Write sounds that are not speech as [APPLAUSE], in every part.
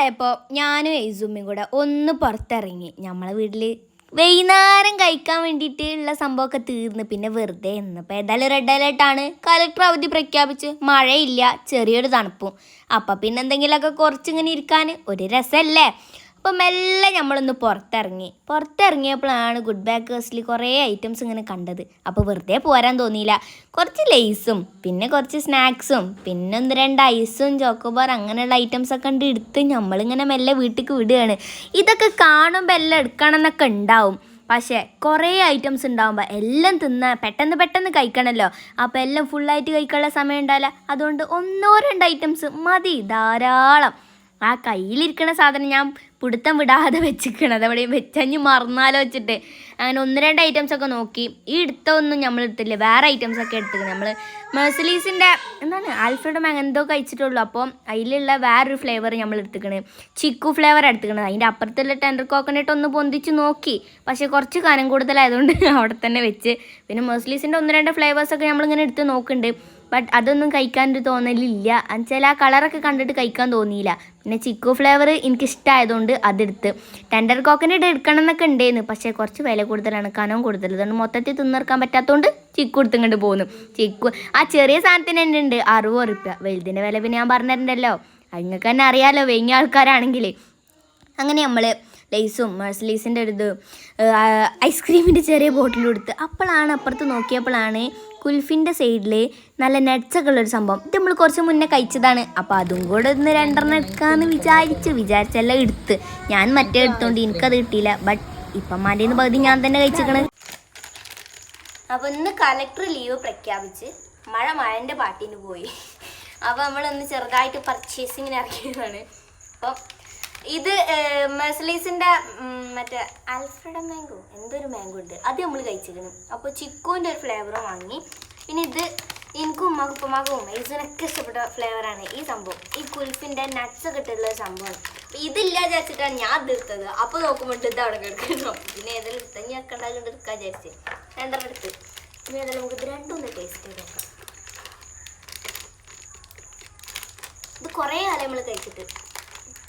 രാത്രിയായപ്പോൾ ഞാനും എയ്സുമ്മയും കൂടെ ഒന്ന് പുറത്തിറങ്ങി. നമ്മളെ വീട്ടിൽ വൈകുന്നേരം കഴിക്കാൻ വേണ്ടിയിട്ടുള്ള സംഭവമൊക്കെ തീർന്ന് പിന്നെ വെറുതെ ഇന്നിപ്പോൾ ഏതായാലും റെഡ് അലേർട്ടാണ് കലക്ടർ അവധി പ്രഖ്യാപിച്ച്. മഴയില്ല. ചെറിയൊരു തണുപ്പും. അപ്പം പിന്നെ എന്തെങ്കിലുമൊക്കെ കുറച്ചിങ്ങനെ ഇരിക്കാൻ ഒരു രസമല്ലേ അപ്പോൾ മെല്ലെ നമ്മളൊന്ന് പുറത്തിറങ്ങി. പുറത്തിറങ്ങിയപ്പോഴാണ് ഗുഡ് ബാക്കേഴ്സിൽ കുറേ ഐറ്റംസ് ഇങ്ങനെ കണ്ടത്. അപ്പോൾ വെറുതെ പോരാൻ തോന്നിയില്ല. കുറച്ച് ലേസും പിന്നെ കുറച്ച് സ്നാക്സും പിന്നെ ഒന്ന് രണ്ട് ഐസും ചോക്കോബാർ അങ്ങനെയുള്ള ഐറ്റംസ് ഒക്കെ ഉണ്ട് എടുത്ത് നമ്മളിങ്ങനെ മെല്ലെ വീട്ടിലേക്ക് വിടുകയാണ്. ഇതൊക്കെ കാണുമ്പോൾ എല്ലാം എടുക്കണം എന്നൊക്കെ ഉണ്ടാവും. പക്ഷേ കുറേ ഐറ്റംസ് ഉണ്ടാകുമ്പോൾ എല്ലാം തിന്ന പെട്ടെന്ന് പെട്ടെന്ന് കഴിക്കണമല്ലോ അപ്പോൾ എല്ലാം ഫുള്ളായിട്ട് കഴിക്കാനുള്ള സമയം ഉണ്ടാവില്ല. അതുകൊണ്ട് ഒന്നോ രണ്ട് ഐറ്റംസ് മതി ധാരാളം. ആ കയ്യിലിരിക്കുന്ന സാധനം ഞാൻ പിടുത്തം വിടാതെ [LAUGHS] വെച്ചിരിക്കണത് എവിടെയും വെച്ചഞ്ഞ് മറന്നാലോ വെച്ചിട്ട്. അങ്ങനെ ഒന്ന് രണ്ട് ഐറ്റംസ് ഒക്കെ നോക്കി. ഈ എടുത്തൊന്നും നമ്മൾ എടുത്തില്ല. വേറെ ഐറ്റംസ് ഒക്കെ എടുത്തിരിക്കുന്നത് നമ്മൾ മെഴ്സലീസിന്റെ എന്താണ്? ആൽഫ്രഡ് അങ്ങനെ എന്തോ കഴിച്ചിട്ടുള്ളൂ. അപ്പോൾ അതിലുള്ള വേറൊരു ഫ്ലേവർ നമ്മൾ എടുത്തിക്കണ്. ചിക്കു ഫ്ലേവർ എടുത്തിക്കണത്. അതിന്റെ അപ്പുറത്തുള്ള ടെൻഡർ കോക്കനട്ട് ഒന്ന് പൊന്തിച്ച് നോക്കി. പക്ഷേ കുറച്ച് കനം കൂടുതലായതുകൊണ്ട് [LAUGHS] അവിടെ തന്നെ വെച്ച്. പിന്നെ മെഴ്സലീസിന്റെ ഒന്ന് രണ്ട് ഫ്ലേവേഴ്സൊക്കെ നമ്മളിങ്ങനെ എടുത്ത് നോക്കുന്നുണ്ട് ബട്ട് അതൊന്നും കഴിക്കാൻ ഒരു തോന്നലില്ല എന്നുവെച്ചാൽ ആ കളറൊക്കെ കണ്ടിട്ട് കഴിക്കാൻ തോന്നിയില്ല. പിന്നെ ചിക്കു ഫ്ലേവർ എനിക്ക് ഇഷ്ടമായതുകൊണ്ട് അതെടുത്ത്. ടെൻഡർ കോക്കനട്ട് എടുക്കണം എന്നൊക്കെ ഉണ്ടായിരുന്നു പക്ഷേ കുറച്ച് വില കൂടുതലാണ്. കനവും കൂടുതൽ. അതുകൊണ്ട് മൊത്തത്തിൽ തിന്നിറക്കാൻ പറ്റാത്തതുകൊണ്ട് ചിക്കു എടുത്തുകൊണ്ട് പോകുന്നു ചിക്കു ആ ചെറിയ സാധനത്തിന് തന്നെ ഉണ്ട് അറുപത് റുപ്യ. വലുതിന്റെ വില പിന്നെ ഞാൻ പറഞ്ഞിട്ടുണ്ടല്ലോ. നിങ്ങൾക്ക് തന്നെ അറിയാമല്ലോ വെങ്ങിയ ആൾക്കാരാണെങ്കിൽ അങ്ങനെ നമ്മൾ ലേസും മെഴ്സലീസിന്റെ ഒരു ഇത് ഐസ്ക്രീമിന്റെ ചെറിയ ബോട്ടിൽ കൊടുത്ത് അപ്പോഴാണ് അപ്പുറത്ത് നോക്കിയപ്പോഴാണ് കുൽഫിന്റെ സൈഡിൽ നല്ല നെറ്റ്സൊക്കെ ഉള്ളൊരു സംഭവം. ഇത് നമ്മൾ കുറച്ച് മുന്നേ കഴിച്ചതാണ്. അപ്പോൾ അതും കൂടെ ഒന്ന് രണ്ടെണ്ണം എടുക്കാമെന്ന് വിചാരിച്ചു വിചാരിച്ചെല്ലാം എടുത്ത്. ഞാൻ മറ്റേ എടുത്തോണ്ട് എനിക്കത് കിട്ടിയില്ല. ബട്ട് ഇപ്പം മാന്റെ പകുതി ഞാൻ തന്നെ കഴിച്ചേക്കണേ. അപ്പോൾ ഇന്ന് കലക്ടർ ലീവ് പ്രഖ്യാപിച്ച് മഴ മഴന്റെ പാട്ടിന് പോയി. അപ്പോൾ നമ്മളൊന്ന് ചെറുതായിട്ട് പർച്ചേസിങ്ങിന് ഇറങ്ങിയതാണ്. അപ്പം ഇത് മെസ്ലീസിന്റെ മറ്റേ ആൽഫ്രഡ് മാംഗോ? എന്തൊരു മാംഗോ ഉണ്ട്. അത് നമ്മൾ കഴിച്ചിരുന്നു അപ്പോൾ ചിക്കോന്റെ ഒരു ഫ്ലേവറും വാങ്ങി. പിന്നെ ഇത് എനിക്കും ഉമ്മാക്കും ഉപ്പമാക്കും ഇതിനൊക്കെ ഇഷ്ടപ്പെട്ട ഫ്ലേവറാണ് ഈ സംഭവം. ഈ കുൽഫിന്റെ നട്ട്സ് ഒക്കെ ഇട്ടുള്ള സംഭവം ഇതില്ല വിചാരിച്ചിട്ടാണ് ഞാൻ തീർത്തത് അപ്പോൾ നോക്കുമ്പോൾ ഇത് അവിടെ കിടക്കുന്നു. പിന്നെ ഏതെങ്കിലും എടുത്ത ഞാൻ കണ്ടാലും എടുക്കാൻ വിചാരിച്ച്. രണ്ടെണ്ണം എടുത്ത്. പിന്നെ ഏതായാലും നമുക്ക് ഇത് രണ്ടും ഒന്ന് ടേസ്റ്റ് ചെയ്ത് നോക്കാം. ഇത് കുറേ കാലം നമ്മൾ കഴിച്ചിട്ട്.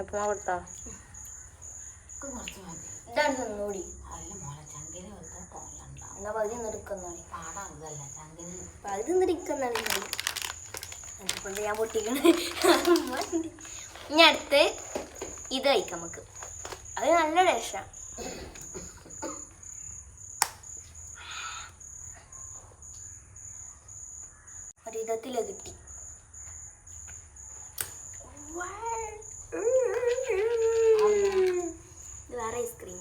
എപ്പോ ഞാൻ പൊട്ടിക്കണേ. ഇനി അടുത്ത് ഇത് കഴിക്കാം നമുക്ക്. അത് നല്ല ടേസ്റ്റാണ് ഒരിതത്തിൽ കിട്ടി. ഇത് വേറെ ഐസ്ക്രീം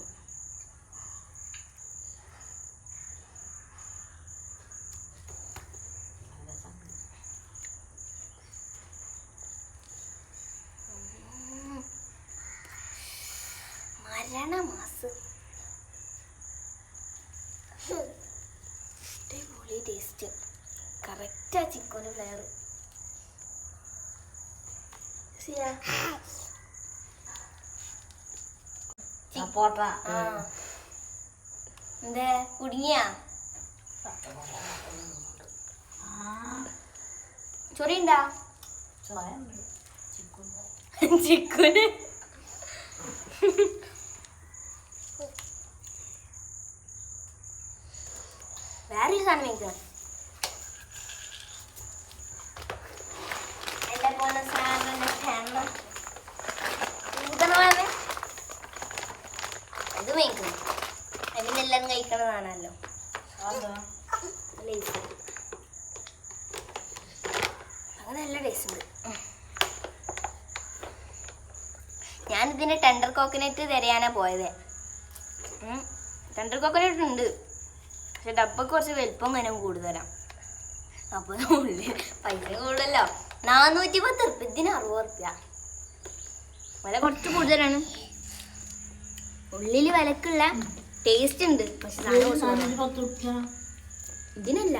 മരണമാസ് അടിപൊളി ടേസ്റ്റ് കറക്റ്റാ ചിക്കന്റെ ഫ്ലേവർ സപ്പോട്ട എന്തേ? കുടുങ്ങിയാ? ചൊറിയുണ്ടാ? ചിക്കന്. വേറൊരു സാധനം മേടിക്കണം ഇത് മേടിക്കണം അതിനെല്ലാം കഴിക്കണതാണല്ലോ. അങ്ങനെ നല്ല ടേസ്റ്റ് ഉണ്ട്. ഞാനിതിന് ടെൻഡർ കോക്കനറ്റ് തരയാനാ പോയത്. ടെൻഡർ കോക്കനറ്റ് ഉണ്ട്. പക്ഷെ ഡബ്ബക്ക് കുറച്ച് വലിപ്പം കനം കൂടുതലാണ് അപ്പോൾ ഉള്ളിൽ പൈസ കൂടുതലല്ലോ നാനൂറ്റി പത്ത് ഇതിന് അറുപത് റുപ്യ. വില കുറച്ച് കൂടുതലാണ്. ഉള്ളിൽ വിലക്കുള്ള ടേസ്റ്റ് ഉണ്ട്. പക്ഷെ ഇതിനല്ല.